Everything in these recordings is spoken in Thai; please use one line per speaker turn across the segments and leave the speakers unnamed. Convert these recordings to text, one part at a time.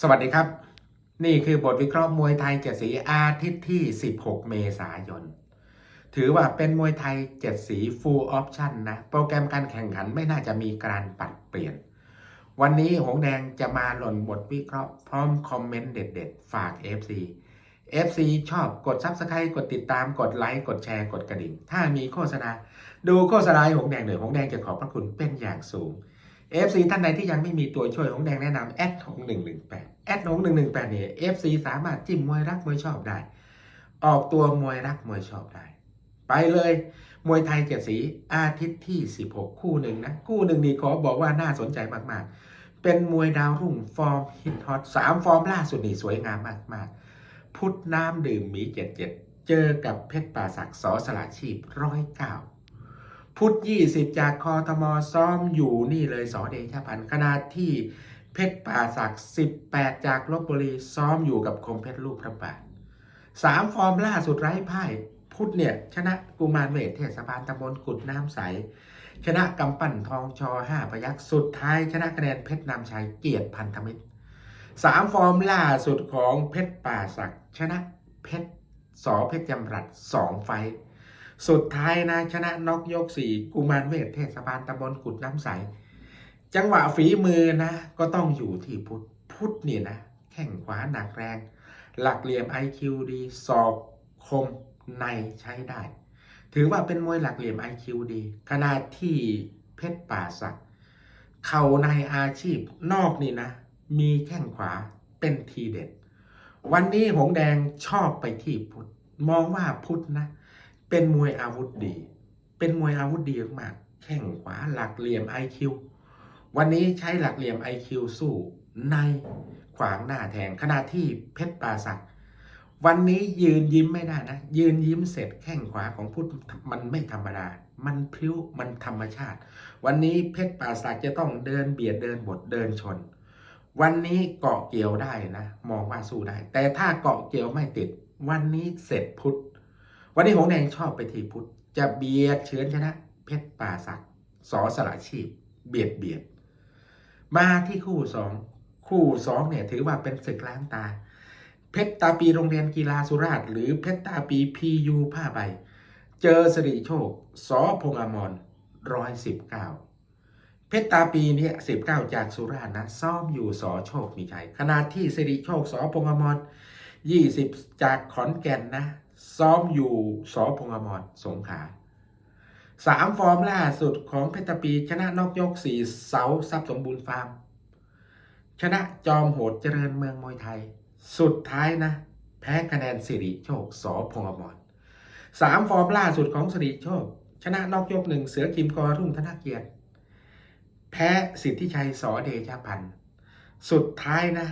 สวัสดีครับ นี่คือบทวิเคราะห์มวยไทยเจ็ดสีอาทิตย์ที่ 16 เมษายน ถือว่าเป็นมวยไทยเจ็ดสี full option นะ โปรแกรมการแข่งขันไม่น่าจะมีการปัดเปลี่ยน วันนี้หงแดงจะมาหล่นบทวิเคราะห์พร้อมคอมเมนต์เด็ดๆ ฝาก FC FC ชอบกด Subscribe กดติดตามกดไลค์กดแชร์กดกระดิ่ง ถ้ามีโฆษณา ดูโฆษณาให้หงแดงหน่อยหงแดงจะขอบพระคุณเป็นอย่างสูง FC ท่านใดที่ยังไม่มีตัวช่วยของแดงแนะนำแอดของ118แอดของ118เนี่ย FC สามารถจิ้มมวยรักมวยชอบได้ ออกตัวมวยรักมวยชอบได้ ไปเลย มวยไทยเจ็ดสีอาทิตย์ที่ 16 คู่หนึ่งนะ คู่หนึ่งนี่ขอบอกว่าน่าสนใจมากๆ เป็นมวยดาวรุ่งฟอร์มฮิตฮอตสามฟอร์มล่าสุดนี่สวยงามมากๆ พุทธน้ำดื่มหมีเจ็ดเจ็ดเจอกับเพชรป่าศักดิ์สอสละชีพร้อยเก้า พุทธ20จากคอทมซ้อมอยู่นี่เลยสอเดชพันธ์ขณะที่เพชรป่าศักดิ์18จากลบบุรีซ้อมอยู่กับคมเพชรลูกพระบาทสามฟอร์มล่าสุดไร้พ่าย พุทธเนี่ย ชนะกุมารเวทเทศบาลตำบลกุดน้ำใส ชนะกำปั้นทองชอห้าพยักษ์สุดท้าย ชนะคะแนนเพชรนำชัยเกียรติพันธมิตรสามฟอร์มล่าสุดของเพชรป่าศักดิ์ชนะเพชรสอเพชรจำรัดสองไฟ สุดท้ายนะชนะน็อกยกสี่กุมารเวทเทศบาลตำบลกุดน้ำใส จังหวะฝีมือนะ ก็ต้องอยู่ที่พุทธพุทธเนี่ยนะแข่งขวาหนักแรง หลักเหลี่ยม IQ ดีศอกคมในใช้ได้ ถือว่าเป็นมวยหลักเหลี่ยม IQ ดีขณะที่เพชรป่าศักดิ์เข่าในอาชีพนอกนี่นะ มีแข้งขวาเป็นทีเด็ด วันนี้หงแดงชอบไปที่พุทธมองว่าพุทธนะ เป็นมวยอาวุธดี เป็นมวยอาวุธดีมากแข้งขวาหลักเหลี่ยม IQ วันนี้ใช้หลักเหลี่ยม IQ สู้ในขวางหน้าแทงขณะที่เพชรปราศักดิ์วันนี้ยืนยิ้มไม่ได้นะ ยืนยิ้มเสร็จแข้งขวาของพุทธมันไม่ธรรมดา มันพริ้วมันธรรมชาติ วันนี้เพชรปราศักดิ์จะต้องเดินเบียดเดินบดเดินชน วันนี้เกาะเกี่ยวได้นะ มองว่าสู้ได้ แต่ถ้าเกาะเกี่ยวไม่ติด วันนี้เสร็จพุทธ วันนี้หงแดงชอบไปที่พุทธจะเบียดเฉือนชนะ เพชรป่าศักสอสละชีพ เบียดเบียด มาที่คู่สองคู่สองเนี่ยถือว่าเป็นศึกล้างตา เพชรตาปีโรงเรียนกีฬาสุราษฎร์หรือเพชรตาปีพียูผ้าใบ เจอสิริโชคสอพงษ์อมรร้อยสิบเก้าเพชรตาปีเนี่ยสิบเก้าจากสุราษฎร์นะซ้อมอยู่สอโชคมีชัยขณะที่สิริโชคสอพงษ์อมรยี่สิบจากขอนแก่นนะ ซ้อมอยู่สอพงอมรสงขาสามฟอร์มล่าสุดของเพชรตาปี ชนะนอกยกสี่เสาทรัพย์สมบูรณ์ฟาร์ม ชนะจอมโหดเจริญเมืองมวยไทย สุดท้ายนะ แพ้คะแนนสิริโชคสอพงอมรสามฟอร์มล่าสุดของสิริโชค ชนะนอกยกหนึ่งเสือกิมกอรุ่งธนเกียรติ แพ้สิทธิชัยสอเดชพันธ์สุดท้ายนะ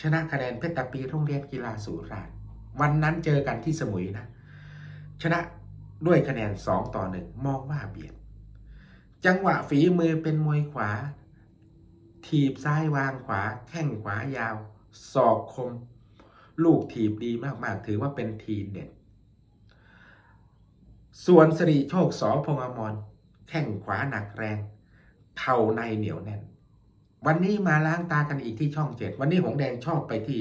ชนะคะแนนเพชรตปีโรงเรียนกีฬาสุราษฎร์ วันนั้นเจอกันที่สมุยนะ ชนะด้วยคะแนน 2 ต่อ 1 มองว่าเบียด จังหวะฝีมือเป็นมวยขวา ถีบซ้ายวางขวา แข้งขวายาว ศอกคม ลูกถีบดีมาก ๆ ถือว่าเป็นทีเด็ด ส่วนสิริโชคสอพงษ์อมร แข้งขวาหนักแรง เข่าในเหนียวแน่น วันนี้มาล้างตากันอีกที่ช่องเจ็ด วันนี้หงแดงชอบไปที่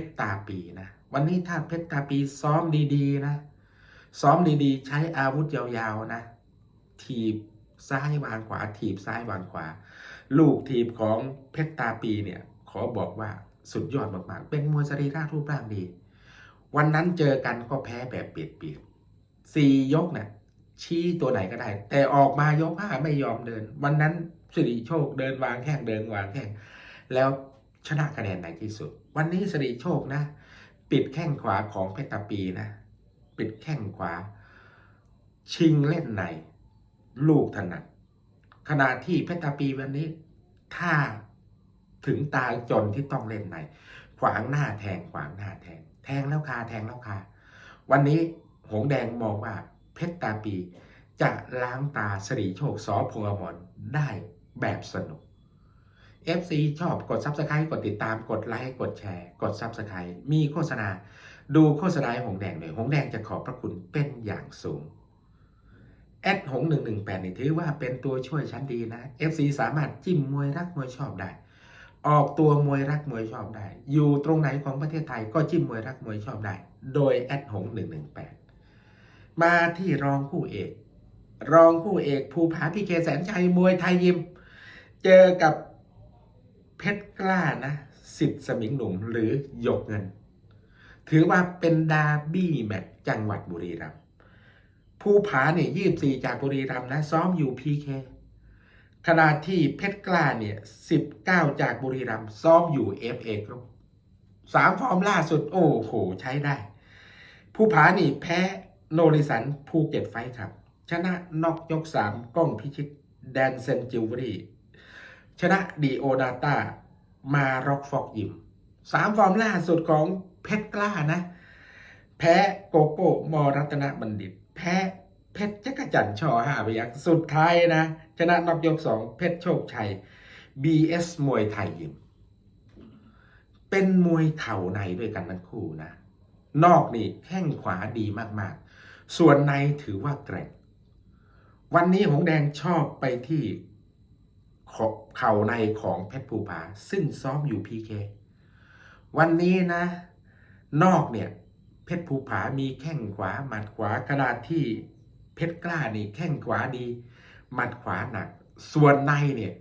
ชรตาปีนะ วันนี้ถ้าเพชรตาปีซ้อมดีๆนะ ซ้อมดีๆ ใช้อาวุธยาวๆนะ ถีบซ้ายวางขวา ถีบซ้ายวางขวา ลูกถีบของเพชรตาปีเนี่ย ขอบอกว่าสุดยอดมากๆ เป็นมวยสรีระรูปร่างดี วันนั้นเจอกันก็แพ้แบบเปียกๆสี่ยกเนี่ยชี้ตัวไหนก็ได้ แต่ออกมายกห้าไม่ยอมเดิน วันนั้นสิริโชคเดินวางแข้งเดินวางแข้งแล้ว ชนะคะแนนในที่สุด วันนี้สริโชคนะ ปิดแข้งขวาของเพชรตาปีนะ ปิดแข้งขวา ชิงเล่นใน ลูกถนัดขณะที่เพชรตาปีวันนี้ ถ้าถึงตายจนที่ต้องเล่นใน ขวางหน้าแทงขวางหน้าแทง แทงแล้วคาแทงแล้วคาวันนี้หงแดงมองว่าเพชรตาปีจะล้างตาสรีโชคสอพงอมรได้แบบสนุก FC ชอบกด Subscribe กดติดตามกดไลค์กดแชร์ กด Subscribe มีโฆษณา ดูโฆษณาหงแดงหน่อยหงแดงจะขอบพระคุณเป็นอย่างสูงแอดหง118นี่ถือว่าเป็นตัวช่วยชั้นดีนะ FC สามารถจิ้มมวยรักมวยชอบได้ ออกตัวมวยรักมวยชอบได้ อยู่ตรงไหนของประเทศไทยก็จิ้มมวยรักมวยชอบได้ โดยแอดหงหนึ่งหนึ่งแปดมาที่รองคู่เอก รองคู่เอกภูผาพีเคแสนชัยมวยไทยยิม เจอกับ เพชรกล้านะสิทธิ์สมิงหนุ่มหรือหยกเงิน ถือว่าเป็นดาร์บี้แมตช์จังหวัดบุรีรัมย์ภูผาเนี่ยยี่สี่จากบุรีรัมย์นะซ้อมอยู่พีเคขณะที่เพชรกล้าเนี่ยสิบเก้าจากบุรีรัมย์ซ้อมอยู่เอฟเอกรุ๊ปสามฟอร์มล่าสุด โอ้โห ใช้ได้ภูผานี่แพ้โนริสันภูเก็ตไฟท์ครับ ชนะนอกยกสามก้องพิชิต แดนเซนจิวเวอรี่ ชนะดีโอดาตามาร็อกฟอกยิมสามฟอร์มล่าสุดของเพชรกล้านะ แพ้โกโก้มอรัตนบัณฑิต แพ้เพชรจักรจันทร์ชอห้าพยักษ์สุดท้ายนะ ชนะน็อกยกสองเพชรโชคชัย BS มวยไทยยิม เป็นมวยเข่าในด้วยกันทั้งคู่นะ นอกนี่แข้งขวาดีมากๆ ส่วนในถือว่าแกร่งวันนี้หงแดงชอบไปที่ เข่าในของเพชรภูผา ซึ่งซ้อมอยู่พีเควันนี้นะ นอกเนี่ย เพชรภูผามีแข้งขวาหมัดขวาขณะที่เพชรกล้านี่แข้งขวาดีหมัดขวาหนัก ส่วนในเนี่ย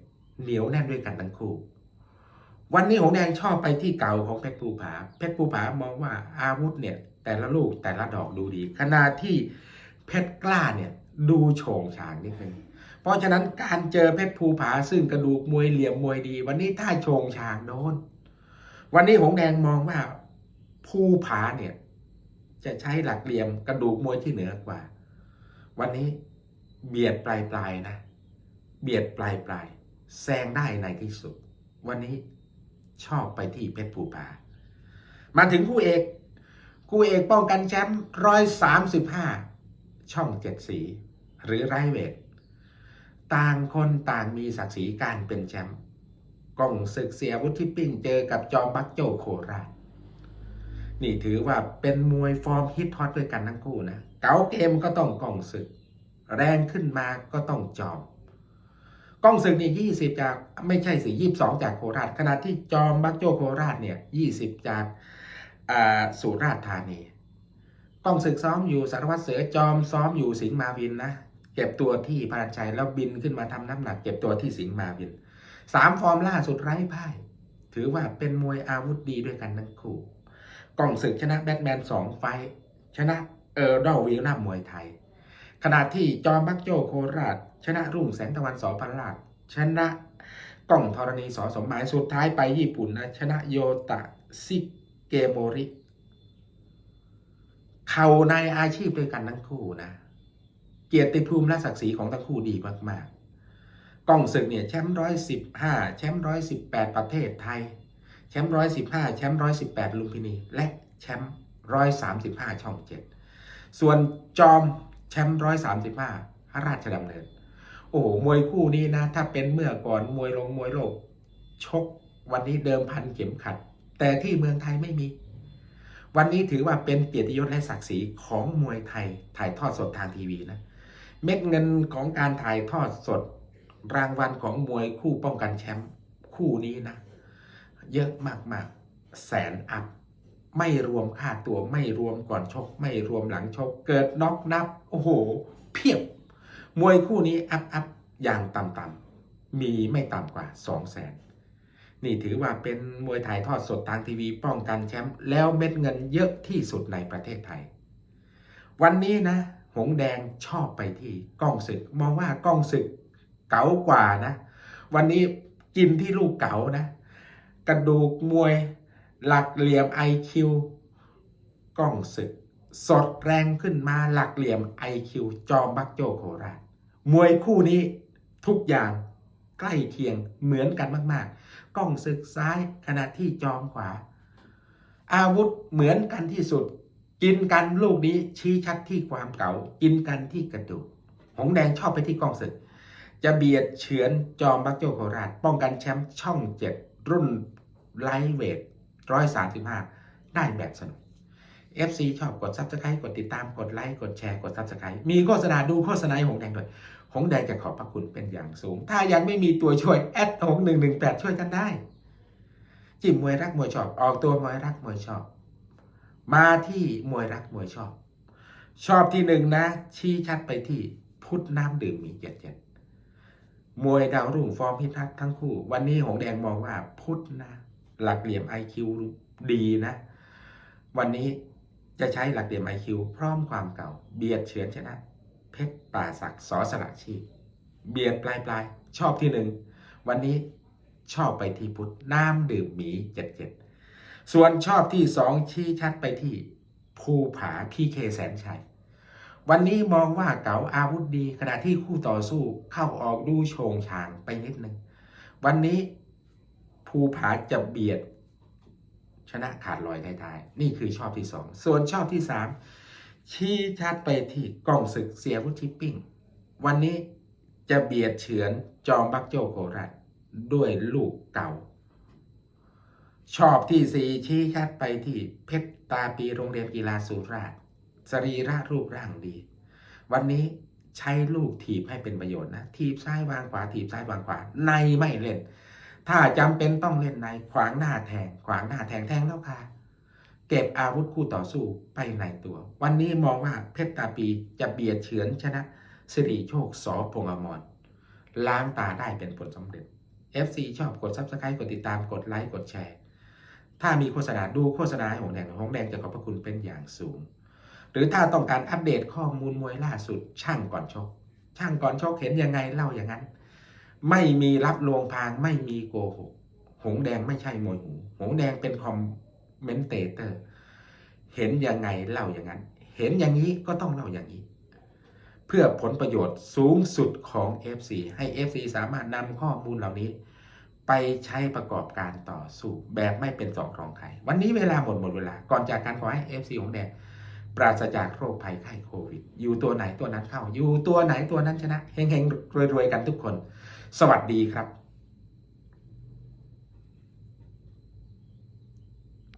เหนียวแน่นด้วยกันทั้งคู่วันนี้หงแดงชอบไปที่เก่าของเพชรภูผา เพชรภูผามองว่าอาวุธเนี่ย แต่ละลูกแต่ละดอกดูดี ขณะที่เพชรกล้าเนี่ย ดูโฉงฉางนิดนึง เพราะฉะนั้นการเจอเพชรภูผาซึ่งกระดูกมวยเหลี่ยมมวยดี วันนี้ถ้าโฉงฉางโดนวันนี้หงแดงมองว่าภูผาเนี่ย จะใช้หลักเหลี่ยมกระดูกมวยที่เหนือกว่า วันนี้เบียดปลายปลายนะ เบียดปลายปลายแซงได้ในที่สุด วันนี้ชอบไปที่เพชรภูผามาถึงคู่เอกคู่เอกป้องกันแชมป์ร้อยสามสิบห้าช่องเจ็ดสี หรือไรเวท ต่างคนต่างมีศักดิ์ศรีการเป็นแชมป์กล้องศึกเสียวุฒิปิ้งเจอกับจอมบักโจโคราชนี่ถือว่าเป็นมวยฟอร์มฮิตฮอตด้วยกันทั้งคู่นะ เก๋าเกมก็ต้องกล้องศึก แรงขึ้นมาก็ต้องจอมกล้องศึกนี่ยี่สิบจากไม่ใช่สิยี่สิบสองจากโคราช ขณะที่จอมบักโจโคราชเนี่ยยี่สิบจากอ่าสุราษฎร์ธานีกล้องศึกซ้อมอยู่สารวัตรเสือจอมซ้อมอยู่สิงห์มาวินนะ เก็บตัวที่พานชัยแล้วบินขึ้นมาทำน้ำหนัก เก็บตัวที่สิงห์มาวินสามฟอร์มล่าสุดไร้พ่าย ถือว่าเป็นมวยอาวุธดีด้วยกันทั้งคู่กล้องศึกชนะแบทแมนสองไฟชนะเออร์ดอลวิลนัมมวยไทย ขณะที่จอมบักโจโคราช ชนะรุ่งแสงตะวันสอพันลาดชนะกล้องธรณีสอสมหมายสุดท้ายไปญี่ปุ่นนะชนะโยตะซิเกโมริ เขาในอาชีพด้วยกันทั้งคู่นะ เกียรติภูมิและศักดิ์ศรีของทั้งคู่ดีมากๆกล้องศึกเนี่ยแชมป์ร้อยสิบห้าแชมป์ร้อยสิบแปดประเทศไทย แชมป์ร้อยสิบห้าแชมป์ร้อยสิบแปดลุมพินี และแชมป์ร้อยสามสิบห้าช่องเจ็ดส่วนจอมแชมป์ร้อยสามสิบห้าราชดำเนิน โอ้โหมวยคู่นี้นะ ถ้าเป็นเมื่อก่อนมวยลงมวยโลก ชกวันนี้เดิมพันเข็มขัด แต่ที่เมืองไทยไม่มี วันนี้ถือว่าเป็นเกียรติยศและศักดิ์ศรีของมวยไทยถ่ายทอดสดทางทีวีนะ เม็ดเงินของการถ่ายทอดสด รางวัลของมวยคู่ป้องกันแชมป์คู่นี้นะ เยอะมากๆ แสนอัพ ไม่รวมค่าตัวไม่รวมก่อนชก ไม่รวมหลังชก เกิดน็อกนับ โอ้โห เพียบ มวยคู่นี้อัพอัพอย่างต่ำๆ มีไม่ต่ำกว่า2 0 0แสนนี่ถือว่าเป็นมวยถ่ายทอดสดทางทีวีป้องกันแชมป์แล้วเม็ดเงินเยอะที่สุดในประเทศไทย วันนี้นะ หงแดงชอบไปที่กล้องศึก มองว่ากล้องศึกเก๋ากว่านะ วันนี้กินที่ลูกเก๋านะ กระดูกมวย หลักเหลี่ยม IQ กล้องศึก สดแรงขึ้นมาหลักเหลี่ยม IQ จอมบักโจโคราชมวยคู่นี้ทุกอย่างใกล้เคียงเหมือนกันมาก ๆกล้องศึกซ้ายขณะที่จอมขวา อาวุธเหมือนกันที่สุด กินกันลูกนี้ชี้ชัดที่ความเก่ากินกันที่กระดูกหงแดงชอบไปที่กล้องศึก จะเบียดเฉือนจอมบักโจโคราช ป้องกันแชมป์ช่องเจ็ดรุ่นไลท์เวทร้อยสามสิบห้าได้แบบสนุก FC ชอบกด Subscribe กดติดตามกดไลค์กดแชร์กด Subscribe มีโฆษณาดูโฆษณาให้หงแดงด้วยหงแดงจะขอบพระคุณเป็นอย่างสูง ถ้ายังไม่มีตัวช่วยแอดหงหนึ่งหนึ่งแปดช่วยกันได้ จิ้มมวยรักมวยชอบออกตัวมวยรักมวยชอบ มาที่มวยรักมวยชอบ ชอบที่หนึ่งนะ ชี้ชัดไปที่พุทธน้ำดื่มมีเจ็ดเจ็ดมวยดาวรุ่งฟอร์มพิทักษ์ทั้งคู่ วันนี้หงแดงมองว่าพุทธนะ หลักเหลี่ยม IQ ดีนะ วันนี้จะใช้หลักเหลี่ยม IQ พร้อมความเก่า เบียดเฉือนชนะ เพชรป่าศักดิ์สอสละชีพเบียดปลายปลายๆชอบที่หนึ่งวันนี้ชอบไปที่พุทธน้ำดื่มหมีเจ็ดเจ็ด ส่วนชอบที่สองชี้ชัดไปที่ภูผาพีเคแสนชัย วันนี้มองว่าเก๋าอาวุธดีขณะที่คู่ต่อสู้เข้าออกดูโชงชางไปนิดนึง วันนี้ภูผาจะเบียดชนะขาดลอยท้ายๆนี่คือชอบที่สอง ส่วนชอบที่สามชี้ชัดไปที่กล้องศึกเสียวุฒิปปิ้ง วันนี้จะเบียดเฉือนจอมบักโจโคราชด้วยลูกเก่า ชอบที่สี่ชี้ชัดไปที่เพชรตาปีโรงเรียนกีฬาสุราษฎร์สรีระรูปร่างดี วันนี้ใช้ลูกถีบให้เป็นประโยชน์นะ ถีบซ้ายวางขวา ถีบซ้ายวางขวา ในไม่เล่น ถ้าจำเป็นต้องเล่นใน ขวางหน้าแทง ขวางหน้าแทงแทงแล้วค่ะ เก็บอาวุธคู่ต่อสู้ไปในตัว วันนี้มองว่าเพชรตาปีจะเบียดเฉือนชนะสิริโชคสอพงอมรล้างตาได้เป็นผลสำเร็จ FC ชอบกด Subscribe กดติดตามกดไลค์กดแชร์ ถ้ามีโฆษณาดูโฆษณาหงแดงหงแดงจะขอบพระคุณเป็นอย่างสูง หรือถ้าต้องการอัปเดตข้อมูลมวยล่าสุด ช่างก่อนชก ช่างก่อนชกเห็นยังไงเล่าอย่างนั้น ไม่มีรับลวงพางไม่มีโกหกหงแดงไม่ใช่มวยหูหงแดงเป็นคอมเมนเตเตอร์ เห็นยังไงเล่าอย่างนั้น เห็นอย่างนี้ก็ต้องเล่าอย่างนี้ เพื่อผลประโยชน์สูงสุดของ FC ให้ FC สามารถนำข้อมูลเหล่านี้ ไปใช้ประกอบการต่อสู้แบบไม่เป็นสองรองใคร วันนี้เวลาหมดหมดเวลา ก่อนจากการขอให้เอฟซีของแดงปราศจากโรคภัยไข้โควิด อยู่ตัวไหนตัวนั้นเข้า อยู่ตัวไหนตัวนั้นชนะ เฮงๆรวยๆกันทุกคน สวัสดีครับ